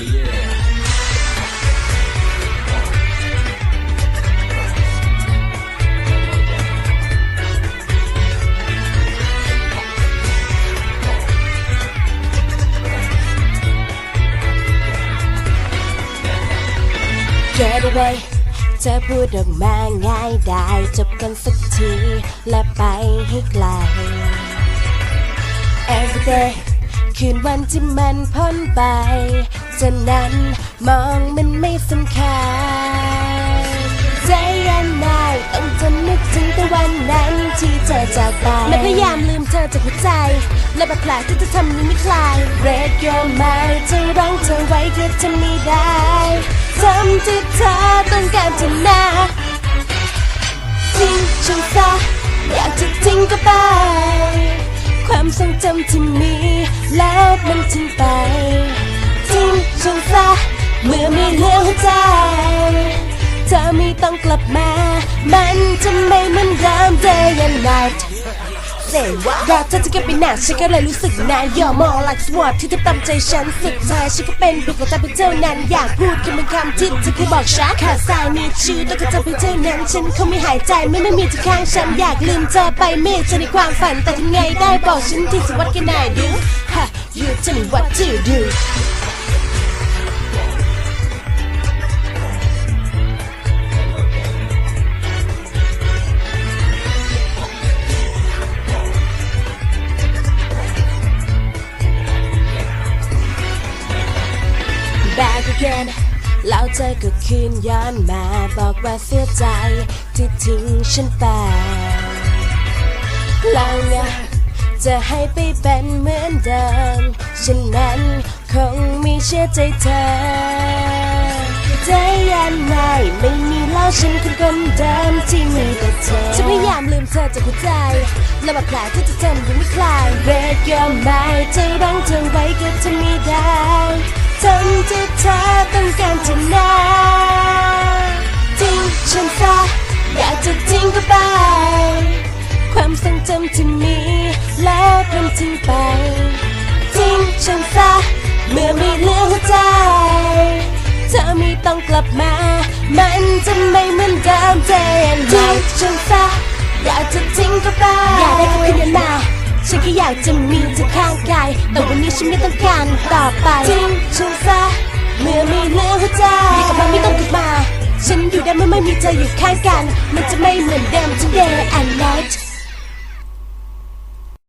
Get away เธพูดออกมาง่ายได้จบกันสักทีและไปให้ไกล Everyday คืนวันที่มันพ้นไป ฉะนั้นมองมันไม่สำคัญใจยันนายต้องทนนึกถึงแต่วันนั้นที่เธอจากไปและพยายามลืมเธอจากหัวใจ และบาดแผลที่จะทำยังไม่คลาย Break your mind จะรั้งเธอไว้ก็ทำไม่ได้ทำที่เธอต้องการจะนาทิ้งฉันซะอยากจะทิ้งก็ไป ความทรงจำที่มีแล้วมันทิ้งไป เมื่อมีเหลือหัวใจ เธอไม่ต้องกลับมา มันจะไม่เหมือนเดิม day and night เสียว่าเราเธอจะเก็บไปนานฉันก็เลยรู้สึกนานยอมมอง like sword ที่เธอตามใจฉันสุดท้ายฉันก็เป็นบุคคลแต่เพียงเท่านั้น อยากพูดแค่เป็นคำที่เธอเคยบอกฉันขาดสายมีชื่อต้องการจะเพียงเท่านั้น ฉันคงไม่หายใจไม่ไม่มีที่ข้างฉันอยากลืมเธอไปไม่จะในความฝันแต่ทำไงได้บอกฉันที่สวัสดิ์กันไหนดู ha you tell me what to do back again แล้วเธอก็คืนย้อนมาบอกว่าเสียใจที่ทิ้งฉันไปเราไงจะให้ไปเป็นเหมือนเดิมฉันนั้นคงไม่เชื่อใจเธอใจยันไงไม่มีแล้วฉันคือคนเดิมที่มีแต่เธอฉันพยายามลืมเธอจากหัวใจ และบาดแผลที่จะจำยังไม่คลาย Break your mind จะรั้งเธอไว้ก็จะไม่ได้ทำที่เธอ ต้องการจะนาทิ้งฉันซะอยากจะทิ้งก็ไป ความทรงจำที่มีแล้วมันทิ้งไปทิ้งฉันซะเมื่อไม่เหลือหัวใจ เธอไม่ต้องกลับมา มันจะไม่เหมือนเดิมเจนทิ้งฉันซะอยากจะทิ้งก็ไปอยากได้ก็คืนนั้นมาฉันแค่อยากจะมีเธอข้างกาย แต่วันนี้ฉันไม่ต้องการต่อไป อยู่ได้เมื่อไม่มีเธออยู่ข้างกัน มันจะไม่เหมือนเดิมทุก day and night